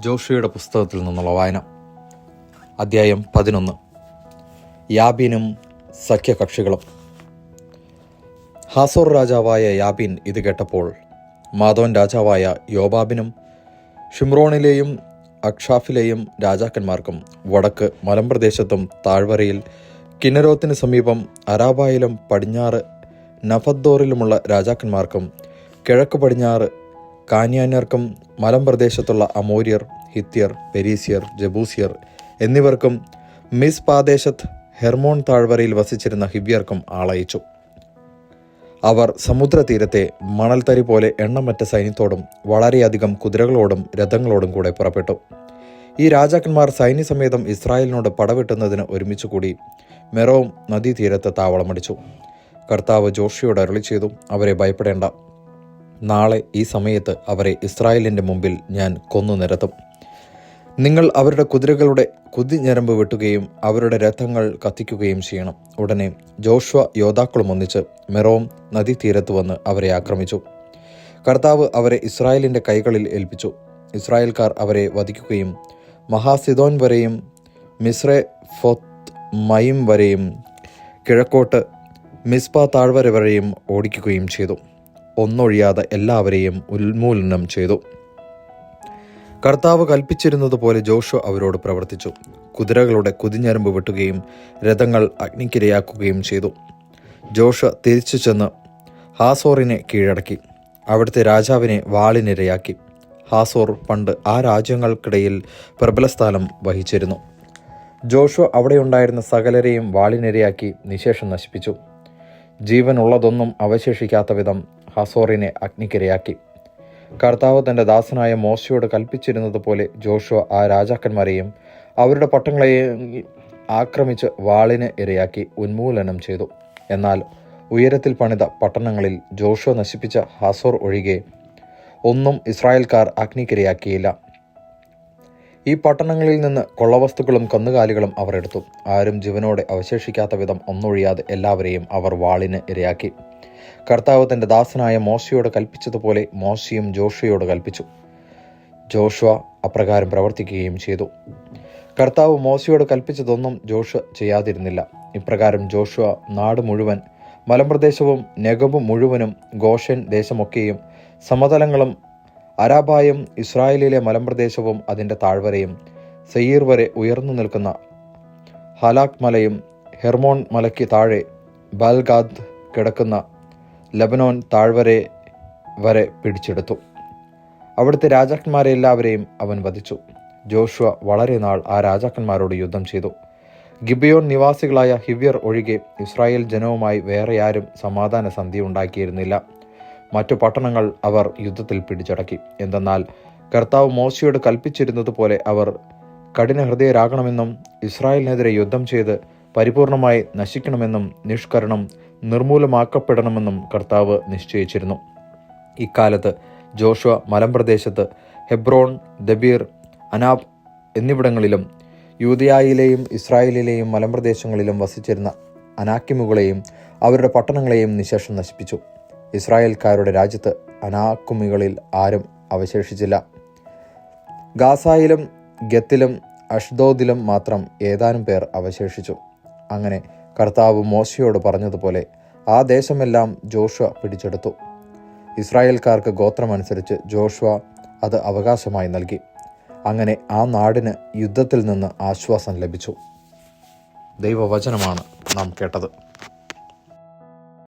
ജോഷിയുടെ പുസ്തകത്തിൽ നിന്നുള്ള വായന. അദ്ധ്യായം പതിനൊന്ന്. യാബീനും സഖ്യകക്ഷികളും. ഹാസോർ രാജാവായ യാബീൻ ഇത് കേട്ടപ്പോൾ മാധവൻ രാജാവായ യോബാബിനും ഷിംറോണിലെയും അക്ഷാഫിലെയും രാജാക്കന്മാർക്കും വടക്ക് മലമ്പ്രദേശത്തും താഴ്വരയിൽ കിന്നരോത്തിന് സമീപം അരാബായിലും പടിഞ്ഞാറ് നഫദ്ദോറിലുമുള്ള രാജാക്കന്മാർക്കും കിഴക്ക് പടിഞ്ഞാറ് കാന്യാന്യർക്കും മലമ്പ്രദേശത്തുള്ള അമോര്യർ ഹിത്യർ പെരീസിയർ ജബൂസിയർ എന്നിവർക്കും മിസ് പാദേശത്ത് ഹെർമോൺ താഴ്വരയിൽ വസിച്ചിരുന്ന ഹിബ്യർക്കും ആളയച്ചു. അവർ സമുദ്രതീരത്തെ മണൽത്തരി പോലെ എണ്ണമറ്റ സൈന്യത്തോടും വളരെയധികം കുതിരകളോടും രഥങ്ങളോടും കൂടെ പുറപ്പെട്ടു. ഈ രാജാക്കന്മാർ സൈന്യസമേതം ഇസ്രായേലിനോട് പടവെട്ടുന്നതിന് ഒരുമിച്ച് കൂടി മെറോം നദീതീരത്ത് താവളമടിച്ചു. കർത്താവ് ജോഷിയോട് അരുളി ചെയ്തു അവരെ ഭയപ്പെടേണ്ട. നാളെ ഈ സമയത്ത് അവരെ ഇസ്രായേലിന്റെ മുമ്പിൽ ഞാൻ കൊന്നു നിരത്തും. നിങ്ങൾ അവരുടെ കുതിരകളുടെ കുതിഞ്ഞരമ്പ് വെട്ടുകയും അവരുടെ രഥങ്ങൾ കത്തിക്കുകയും ചെയ്യണം. ഉടനെ ജോഷ്വ യോദ്ധാക്കളും ഒന്നിച്ച് മെറോം നദീതീരത്ത് വന്ന് അവരെ ആക്രമിച്ചു. കർത്താവ് അവരെ ഇസ്രായേലിന്റെ കൈകളിൽ ഏൽപ്പിച്ചു. ഇസ്രായേൽക്കാർ അവരെ വധിക്കുകയും മഹാസിദോൻ വരെയും മിസ്രെ ഫൊത്ത് മയിം വരെയും കിഴക്കോട്ട് മിസ്ബ താഴ്വര വരെയും ഓടിക്കുകയും ചെയ്തു. ഒന്നൊഴിയാതെ എല്ലാവരെയും ഉന്മൂലനം ചെയ്തു. കർത്താവ് കൽപ്പിച്ചിരുന്നത് പോലെ ജോഷു അവരോട് പ്രവർത്തിച്ചു. കുതിരകളുടെ കുതിഞ്ഞരമ്പ് വെട്ടുകയും രഥങ്ങൾ അഗ്നിക്കിരയാക്കുകയും ചെയ്തു. ജോഷ തിരിച്ചു ചെന്ന് ഹാസോറിനെ കീഴടക്കി. അവിടുത്തെ രാജാവിനെ വാളിനിരയാക്കി. ഹാസോർ പണ്ട് ആ രാജ്യങ്ങൾക്കിടയിൽ പ്രബലസ്ഥാനം വഹിച്ചിരുന്നു. ജോഷു അവിടെയുണ്ടായിരുന്ന സകലരെയും വാളിനിരയാക്കി നിശേഷം നശിപ്പിച്ചു. ജീവനുള്ളതൊന്നും അവശേഷിക്കാത്ത വിധം ഹസോറിനെ അഗ്നിക്കിരയാക്കി. കർത്താവ് തന്റെ ദാസനായ മോശയോട് കൽപ്പിച്ചിരുന്നത് പോലെ ജോഷുവ ആ രാജാക്കന്മാരെയും അവരുടെ പട്ടങ്ങളെയും ആക്രമിച്ച് വാളിന് ഇരയാക്കി ഉന്മൂലനം ചെയ്തു. എന്നാൽ ഉയരത്തിൽ പണിത പട്ടണങ്ങളിൽ ജോഷുവ നശിപ്പിച്ച ഹസോർ ഒഴികെ ഒന്നും ഇസ്രായേൽക്കാർ അഗ്നിക്കിരയാക്കിയില്ല. ഈ പട്ടണങ്ങളിൽ നിന്ന് കൊള്ളവസ്തുക്കളും കന്നുകാലികളും അവർ എടുത്തു. ആരും ജീവനോടെ അവശേഷിക്കാത്ത വിധം ഒന്നൊഴിയാതെ എല്ലാവരെയും അവർ വാളിന് ഇരയാക്കി. കർത്താവ് തന്റെ ദാസനായ മോശയോട് കൽപ്പിച്ചതുപോലെ മോശയും ജോഷയോട് കൽപ്പിച്ചു. ജോഷുവ അപ്രകാരം പ്രവർത്തിക്കുകയും ചെയ്തു. കർത്താവ് മോശയോട് കൽപ്പിച്ചതൊന്നും ജോഷ ചെയ്യാതിരുന്നില്ല. ഇപ്രകാരം ജോഷുവ നാട് മുഴുവൻ മലമ്പ്രദേശവും നെഗബ് മുഴുവനും ഗോഷൻ ദേശമൊക്കെയും സമതലങ്ങളും അരാബായും ഇസ്രായേലിലെ മലമ്പ്രദേശവും അതിന്റെ താഴ്വരയും സെയ്യീർ വരെ ഉയർന്നു നിൽക്കുന്ന ഹലാക് മലയും ഹെർമോൺ മലയ്ക്ക് താഴെ ബാൽഗാദ് കിടക്കുന്ന ലബനോൻ താഴ്വരെ വരെ പിടിച്ചെടുത്തു. അവിടുത്തെ രാജാക്കന്മാരെ എല്ലാവരെയും അവൻ വധിച്ചു. ജോഷുവ വളരെ നാൾ ആ രാജാക്കന്മാരോട് യുദ്ധം ചെയ്തു. ഗിബിയോൺ നിവാസികളായ ഹിവ്യർ ഒഴികെ ഇസ്രായേൽ ജനവുമായി വേറെ ആരും സമാധാന സന്ധി ഉണ്ടാക്കിയിരുന്നില്ല. മറ്റു പട്ടണങ്ങൾ അവർ യുദ്ധത്തിൽ പിടിച്ചടക്കി. എന്തെന്നാൽ കർത്താവ് മോശയോട് കൽപ്പിച്ചിരുന്നതുപോലെ അവർ കഠിനഹൃദയരാകണമെന്നും ഇസ്രായേലിനെതിരെ യുദ്ധം ചെയ്ത് പരിപൂർണമായി നശിക്കണമെന്നും നിഷ്കരണം നിർമൂലമാക്കപ്പെടണമെന്നും കർത്താവ് നിശ്ചയിച്ചിരുന്നു. ഇക്കാലത്ത് ജോഷുവ മലമ്പ്രദേശത്ത് ഹെബ്രോൺ ദബീർ അനാബ് എന്നിവിടങ്ങളിലും യൂതിയായിലെയും ഇസ്രായേലിലെയും മലമ്പ്രദേശങ്ങളിലും വസിച്ചിരുന്ന അനാക്കിമുകളെയും അവരുടെ പട്ടണങ്ങളെയും നിശേഷം നശിപ്പിച്ചു. ഇസ്രായേൽക്കാരുടെ രാജ്യത്ത് അനാക്കുമികളിൽ ആരും അവശേഷിച്ചില്ല. ഗാസായിലും ഗത്തിലും അഷ്ദോദിലും മാത്രം ഏതാനും പേർ അവശേഷിച്ചു. അങ്ങനെ കർത്താവ് മോശയോട് പറഞ്ഞതുപോലെ ആ ദേശമെല്ലാം ജോഷുവ പിടിച്ചെടുത്തു. ഇസ്രായേൽക്കാർക്ക് ഗോത്രമനുസരിച്ച് ജോഷുവ അത് അവകാശമായി നൽകി. അങ്ങനെ ആ നാടിന് യുദ്ധത്തിൽ നിന്ന് ആശ്വാസം ലഭിച്ചു. ദൈവവചനമാണ് നാം കേട്ടത്.